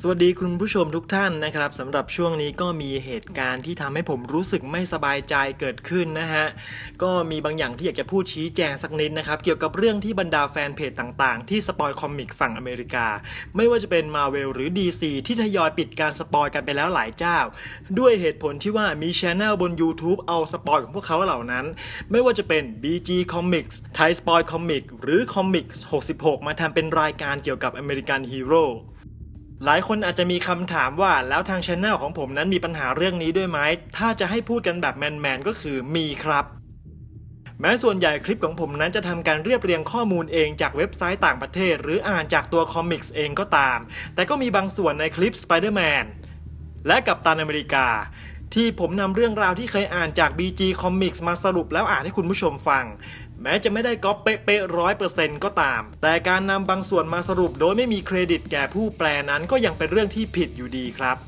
สวัสดีคุณผู้ชมทุกท่านนะครับสำหรับช่วงนี้ก็มีเหตุการณ์ที่ทำให้ผมรู้สึกไม่สบายใจเกิดขึ้นนะฮะก็มีบางอย่างที่อยากจะพูดชี้แจงสักนิดนะครับ เกี่ยวกับเรื่องที่บรรดาแฟนเพจต่างๆ ที่สปอยคอมิกฝั่งอเมริกา ไม่ว่าจะเป็น Marvel หรือ DC ที่ทยอยปิดการสปอยกันไปแล้วหลายเจ้า ด้วยเหตุผลที่ว่ามีช anel บน YouTube เอาสปอยของพวกเขาเหล่านั้น ไม่ว่าจะเป็น BG Comics Thai Spoil Comic หรือ Comics 66 มาทำเป็นรายการเกี่ยวกับ American Hero หลายคนอาจจะมีคำถามว่าแล้วทางช anel ของผมนั้นมีปัญหาเรื่องนี้ด้วยไหม ถ้าจะให้พูดกันแบบแมนๆก็คือมีครับ แม้ส่วนใหญ่คลิปของผมนั้นจะทำการเรียบเรียงข้อมูลเองจากเว็บไซต์ต่างประเทศ หรืออ่านจากตัวคอมิกส์เองก็ตาม แต่ก็มีบางส่วนในคลิป Spider-Man และกับตันอเมริกา ที่ผมนำเรื่องราวที่เคยอ่านจาก BG Comics มาสรุปแล้วอ่านให้คุณผู้ชมฟัง แม้จะไม่ได้ก๊อปเป๊ะร้อยเปอร์เซ็นต์ก็ตาม แต่การนำบางส่วนมาสรุปโดยไม่มีเครดิตแก่ผู้แปลนั้นก็ยังเป็นเรื่องที่ผิดอยู่ดีครับ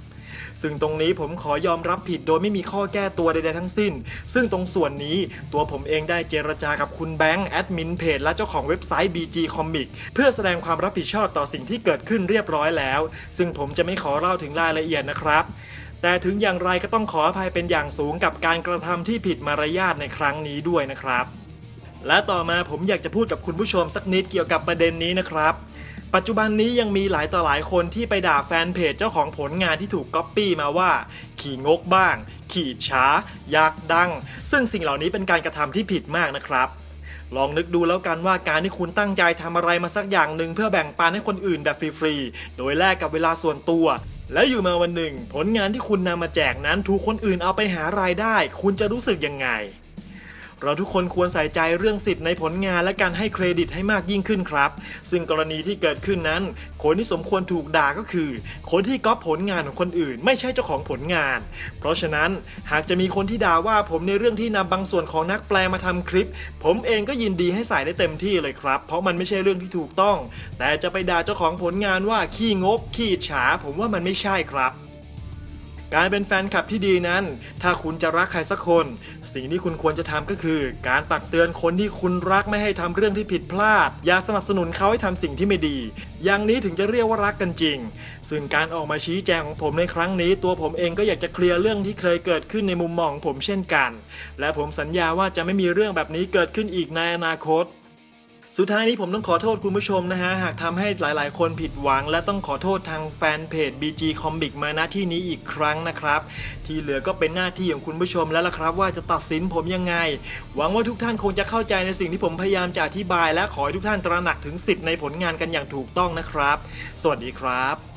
ซึ่งตรงนี้ผมขอยอมรับผิดโดยไม่มีข้อแก้ตัวใดๆทั้งสิ้น ซึ่งตรงส่วนนี้ตัวผมเองได้เจรจากับคุณแบงค์แอดมินเพจและเจ้าของเว็บไซต์ BG Comic เพื่อแสดงความรับผิดชอบต่อสิ่งที่เกิดขึ้นเรียบร้อยแล้ว ซึ่งผมจะไม่ขอเล่าถึงรายละเอียดนะครับ แต่ถึงอย่างไรก็ต้องขออภัยเป็นอย่างสูงกับการกระทำที่ผิดมารยาทในครั้งนี้ด้วยนะครับ และต่อมาผมอยากจะพูดกับคุณผู้ชมสักนิดเกี่ยวกับประเด็นนี้นะครับ ปัจจุบันนี้ยังมีหลายต่อหลายคนที่ไปด่าแฟนเพจเจ้าของผลงานที่ถูกก๊อปปี้มาว่า ขี่งกบ้าง ขี่ช้า อยากดัง ซึ่งสิ่งเหล่านี้เป็นการกระทำที่ผิดมากนะครับลองนึกดูแล้วกันว่าการที่คุณตั้งใจทำอะไรมาสักอย่างหนึ่งเพื่อแบ่งปันให้คนอื่นแบบฟรีๆ โดยแลกกับเวลาส่วนตัว และอยู่มาวันหนึ่ง ผลงานที่คุณนำมาแจกนั้นถูกคนอื่นเอาไปหารายได้ คุณจะรู้สึกยังไง เราทุกคนควรใส่ใจเรื่องสิทธิ์ในผลงานและการให้เครดิตให้มากยิ่งขึ้นครับ ซึ่งกรณีที่เกิดขึ้นนั้น คนที่สมควรถูกด่าก็คือ คนที่ก๊อปผลงานของคนอื่น ไม่ใช่เจ้าของผลงาน เพราะฉะนั้นหากจะมีคนที่ด่าว่าผมในเรื่องที่นำบางส่วนของนักแปลมาทำคลิป ผมเองก็ยินดีให้ใส่ได้เต็มที่เลยครับ เพราะมันไม่ใช่เรื่องที่ถูกต้อง แต่จะไปด่าเจ้าของผลงานว่าขี้งกขี้ฉา ผมว่ามันไม่ใช่ครับ การเป็นแฟนคลับที่ดีนั้น ถ้าคุณจะรักใครสักคน สิ่งที่คุณควรจะทำก็คือ การตักเตือนคนที่คุณรักไม่ให้ทำเรื่องที่ผิดพลาด อย่าสนับสนุนเขาให้ทำสิ่งที่ไม่ดี อย่างนี้ถึงจะเรียกว่ารักกันจริง ซึ่งการออกมาชี้แจงของผมในครั้งนี้ ตัวผมเองก็อยากจะเคลียร์เรื่องที่เคยเกิดขึ้นในมุมมองของผมเช่นกัน และผมสัญญาว่าจะไม่มีเรื่องแบบนี้เกิดขึ้นอีกในอนาคต สุดท้ายนี้ผมต้องขอโทษคุณผู้ชมนะฮะ หากทำให้หลายๆ คนผิดหวัง และต้องขอโทษทางแฟนเพจ BG Comic มาณที่นี้อีกครั้งนะครับ ที่เหลือก็เป็นหน้าที่ของคุณผู้ชมแล้วล่ะครับ ว่าจะตัดสินผมยังไง หวังว่าทุกท่านคงจะเข้าใจในสิ่งที่ผมพยายามจะอธิบาย และขอให้ทุกท่านตระหนักถึงสิทธิ์ในผลงานกันอย่างถูกต้องนะครับ สวัสดีครับ